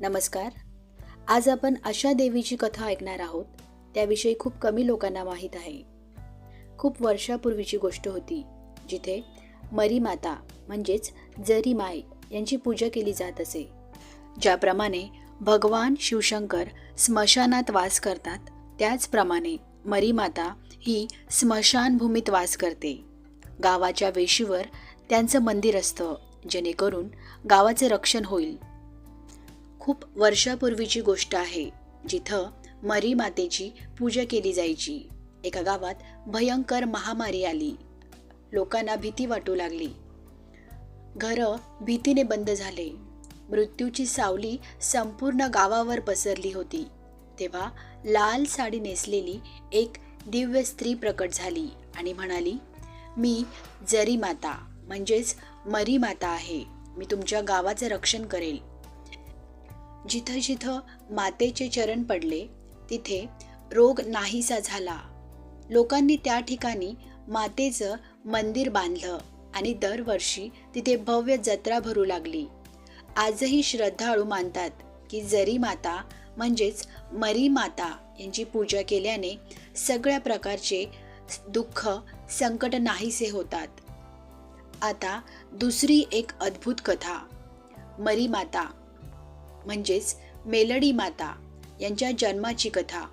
नमस्कार. आज आपण अशा देवीची कथा ऐकणार आहोत. त्याविषयी खूप कमी लोकांना माहीत आहे. खूप वर्षापूर्वीची गोष्ट होती जिथे मरी माता म्हणजेच जरी माय यांची पूजा केली जात असे. ज्याप्रमाणे भगवान शिवशंकर स्मशानात वास करतात त्याचप्रमाणे मरी माता ही स्मशानभूमीत वास करते. गावाच्या वेशीवर त्यांचं मंदिर असतं जेणेकरून गावाचे रक्षण होईल. खूप वर्षापूर्वीची गोष्ट आहे जिथं मरी मातेची पूजा केली जायची. एका गावात भयंकर महामारी आली. लोकांना भीती वाटू लागली. घरं भीतीने बंद झाले. मृत्यूची सावली संपूर्ण गावावर पसरली होती. तेव्हा लाल साडी नेसलेली एक दिव्य स्त्री प्रकट झाली आणि म्हणाली मी जरी माता म्हणजेच मरी माता आहे. मी तुमच्या गावाचं रक्षण करेल. जिथं जिथं मातेचे चरण पडले तिथे रोग नाहीसा झाला. लोकांनी त्या ठिकाणी मातेचं मंदिर बांधलं आणि दरवर्षी तिथे भव्य जत्रा भरू लागली. आजही श्रद्धाळू मानतात की जरी माता म्हणजेच मरी माता यांची पूजा केल्याने सगळ्या प्रकारचे दुःख संकट नाहीसे होतात. आता दुसरी एक अद्भुत कथा मरी माता. म्हणजेच मेलडी माता यांच्या जन्माची कथा.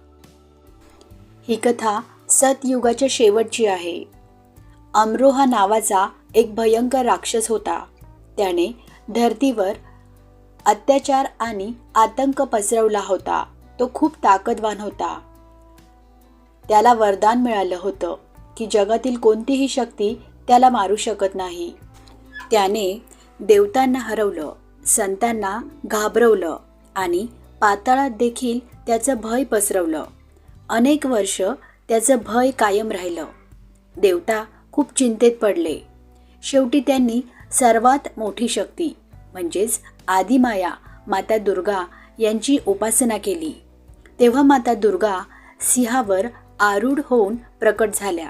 ही कथा सतयुगाच्या शेवटची आहे. अमरोहा नावाचा एक भयंकर राक्षस होता. त्याने धर्तीवर अत्याचार आणि आतंक पसरवला होता. तो खूप ताकदवान होता. त्याला वरदान मिळालं होतं की जगातील कोणतीही शक्ती त्याला मारू शकत नाही. त्याने देवतांना हरवलं. संतांना घाबरवलं आणि पाताळात देखील त्याचं भय पसरवलं. अनेक वर्ष त्याचं भय कायम राहिलं. देवता खूप चिंतेत पडले. शेवटी त्यांनी सर्वात मोठी शक्ती म्हणजेच आदिमाया माता दुर्गा यांची उपासना केली. तेव्हा माता दुर्गा सिंहावर आरूढ होऊन प्रकट झाल्या.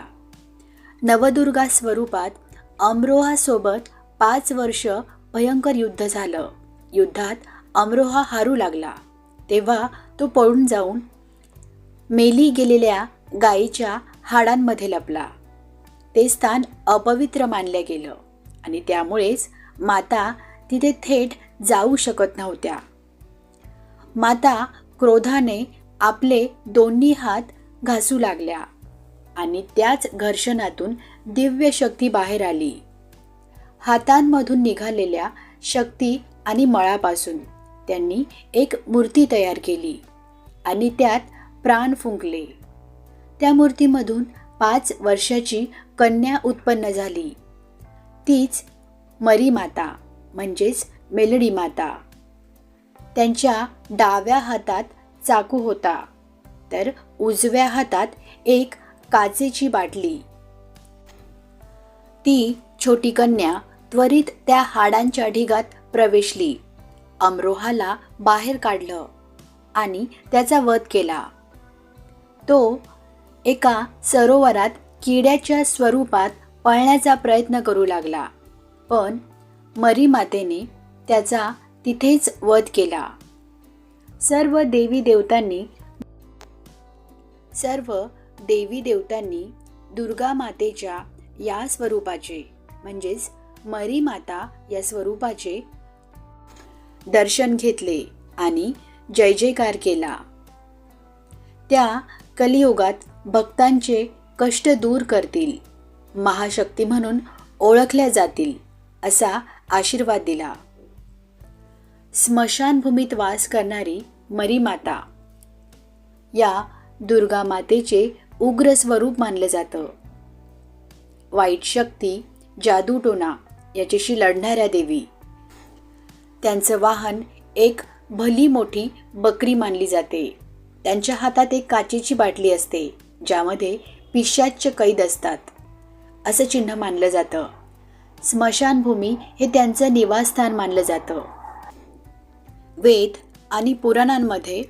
नवदुर्गा स्वरूपात अमरोहासोबत पाच वर्ष भयंकर युद्ध झालं. युद्धात अमरोहा हारू लागला. तेव्हा तो पळून जाऊन मेली गेलेल्या गायीच्या हाडांमध्ये लपला. ते स्थान अपवित्र मानलं गेलं आणि त्यामुळेच माता तिथे थेट जाऊ शकत नव्हत्या. माता क्रोधाने आपले दोन्ही हात घासू लागल्या आणि त्याच घर्षणातून दिव्य शक्ती बाहेर आली. हातांमधून निघालेल्या शक्ती आणि मळापासून त्यांनी एक मूर्ती तयार केली आणि त्यात प्राण फुंकले. त्या मूर्तीमधून पाच वर्षाची कन्या उत्पन्न झाली. तीच मरी माता म्हणजेच मेलडी माता त्यांच्या डाव्या हातात चाकू होता तर उजव्या हातात एक काचेची बाटली. ती छोटी कन्या त्वरित त्या हाडांच्या ढिगात प्रवेशली. अमरोहाला बाहेर काढलं आणि त्याचा वध केला. तो एका सरोवरात किड्याच्या स्वरूपात पळण्याचा प्रयत्न करू लागला. पण मरीमातेने त्याचा तिथेच वध केला. सर्व देवी देवतांनी सर्व देवी देवतांनी दुर्गा मातेच्या या स्वरूपाचे म्हणजेच मरी माता या स्वरूपाचे दर्शन घेतले आणि जय जयकार केला. त्या कलियुगात भक्तांचे कष्ट दूर करतील महाशक्ती म्हणून ओळखल्या जातील असा आशीर्वाद दिला. स्मशानभूमीत वास करणारी मरी माता या दुर्गा मातेचे उग्र स्वरूप मानलं जातं. वाईट शक्ती जादूटोना याच्याशी लढणाऱ्या देवी. त्यांचं वाहन एक भली मोठी बकरी मानली जाते. त्यांच्या हातात एक काचेची बाटली असते ज्यामध्ये पिशाच्च कैद असतात. असं चिन्ह मानलं जातं. स्मशानभूमी हे त्यांचं निवासस्थान मानलं जातं. वेद आणि पुराणांमध्ये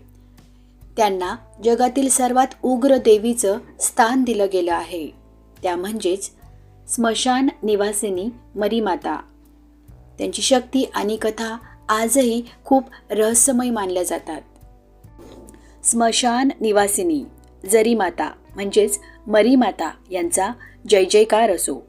त्यांना जगातील सर्वात उग्र देवीचं स्थान दिलं गेलं आहे. त्या म्हणजेच स्मशान निवासिनी मरीमाता. त्यांची शक्ती आणि कथा आजही खूप रहस्यमय मानल्या जातात. स्मशान निवासिनी जरी माता म्हणजेच मरीमाता यांचा जय जयकार असो.